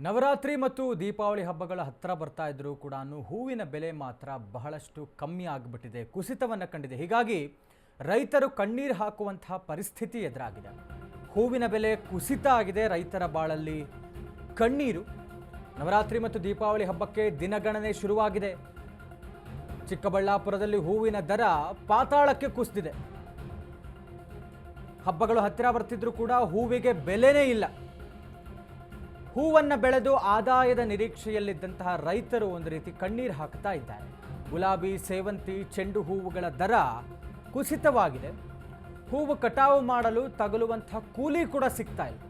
ನವರಾತ್ರಿ ಮತ್ತು ದೀಪಾವಳಿ ಹಬ್ಬಗಳ ಹತ್ತಿರ ಬರ್ತಾ ಇದ್ದರೂ ಕೂಡ ಹೂವಿನ ಬೆಲೆ ಮಾತ್ರ ಬಹಳಷ್ಟು ಕಮ್ಮಿ ಆಗಿಬಿಟ್ಟಿದೆ, ಕುಸಿತವನ್ನು ಕಂಡಿದೆ. ಹೀಗಾಗಿ ರೈತರು ಕಣ್ಣೀರು ಹಾಕುವಂತಹ ಪರಿಸ್ಥಿತಿ ಎದುರಾಗಿದೆ. ಹೂವಿನ ಬೆಲೆ ಕುಸಿತ ಆಗಿದೆ ರೈತರ ಬಾಳಲ್ಲಿ. ಕಣ್ಣೀರು. ನವರಾತ್ರಿ ಮತ್ತು ದೀಪಾವಳಿ ಹಬ್ಬಕ್ಕೆ ದಿನಗಣನೆ ಶುರುವಾಗಿದೆ. ಚಿಕ್ಕಬಳ್ಳಾಪುರದಲ್ಲಿ ಹೂವಿನ ದರ ಪಾತಾಳಕ್ಕೆ ಕುಸಿದಿದೆ. ಹಬ್ಬಗಳು ಹತ್ತಿರ ಬರ್ತಿದ್ರು ಕೂಡ ಹೂವಿಗೆ ಬೆಲೆನೇ ಇಲ್ಲ. ಹೂವನ್ನು ಬೆಳೆದು ಆದಾಯದ ನಿರೀಕ್ಷೆಯಲ್ಲಿದ್ದಂತಹ ರೈತರು ಒಂದು ರೀತಿ ಕಣ್ಣೀರು ಹಾಕ್ತಾ ಇದ್ದಾರೆ. ಗುಲಾಬಿ, ಸೇವಂತಿ, ಚೆಂಡು ಹೂವುಗಳ ದರ ಕುಸಿತವಾಗಿದೆ. ಹೂವು ಕಟಾವು ಮಾಡಲು ತಗಲುವಂತಹ ಕೂಲಿ ಕೂಡ ಸಿಗ್ತಾ ಇಲ್ಲ.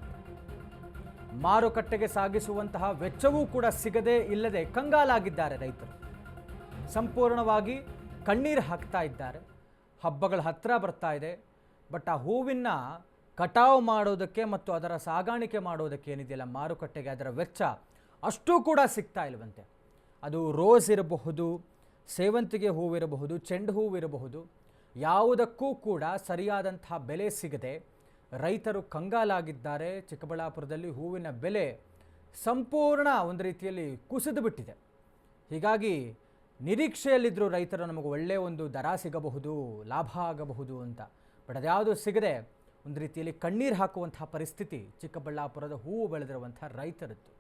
ಮಾರುಕಟ್ಟೆಗೆ ಸಾಗಿಸುವಂತಹ ವೆಚ್ಚವೂ ಕೂಡ ಸಿಗದೆ ಇಲ್ಲದೆ ಕಂಗಾಲಾಗಿದ್ದಾರೆ ರೈತರು. ಸಂಪೂರ್ಣವಾಗಿ ಕಣ್ಣೀರು ಹಾಕ್ತಾ ಇದ್ದಾರೆ. ಹಬ್ಬಗಳ ಹತ್ತಿರ ಬರ್ತಾ ಇದೆ. ಬಟ್ ಆ ಹೂವಿನ ಕಟಾವು ಮಾಡೋದಕ್ಕೆ ಮತ್ತು ಅದರ ಸಾಗಾಣಿಕೆ ಮಾಡೋದಕ್ಕೆ ಏನಿದೆಯಲ್ಲ, ಮಾರುಕಟ್ಟೆಗೆ ಅದರ ವೆಚ್ಚ ಅಷ್ಟೂ ಕೂಡ ಸಿಗ್ತಾ ಇಲ್ವಂತೆ. ಅದು ರೋಸ್ ಇರಬಹುದು, ಸೇವಂತಿಗೆ ಹೂವಿರಬಹುದು ಚೆಂಡು ಹೂವಿರಬಹುದು ಯಾವುದಕ್ಕೂ ಕೂಡ ಸರಿಯಾದಂತಹ ಬೆಲೆ ಸಿಗದೆ ರೈತರು ಕಂಗಾಲಾಗಿದ್ದಾರೆ. ಚಿಕ್ಕಬಳ್ಳಾಪುರದಲ್ಲಿ ಹೂವಿನ ಬೆಲೆ ಸಂಪೂರ್ಣ ಒಂದು ರೀತಿಯಲ್ಲಿ ಕುಸಿದು ಬಿಟ್ಟಿದೆ. ಹೀಗಾಗಿ ನಿರೀಕ್ಷೆಯಲ್ಲಿದ್ದರೂ ರೈತರು ನಮಗೆ ಒಳ್ಳೆಯ ಒಂದು ದರ ಸಿಗಬಹುದು, ಲಾಭ ಆಗಬಹುದು ಅಂತ. ಬಟ್ ಅದ್ಯಾವುದು ಸಿಗದೆ ಒಂದು ರೀತಿಯಲ್ಲಿ ಕಣ್ಣೀರು ಹಾಕುವಂತಹ ಪರಿಸ್ಥಿತಿ ಚಿಕ್ಕಬಳ್ಳಾಪುರದ ಹೂವು ಬೆಳೆದಿರುವಂಥ ರೈತರದ್ದು.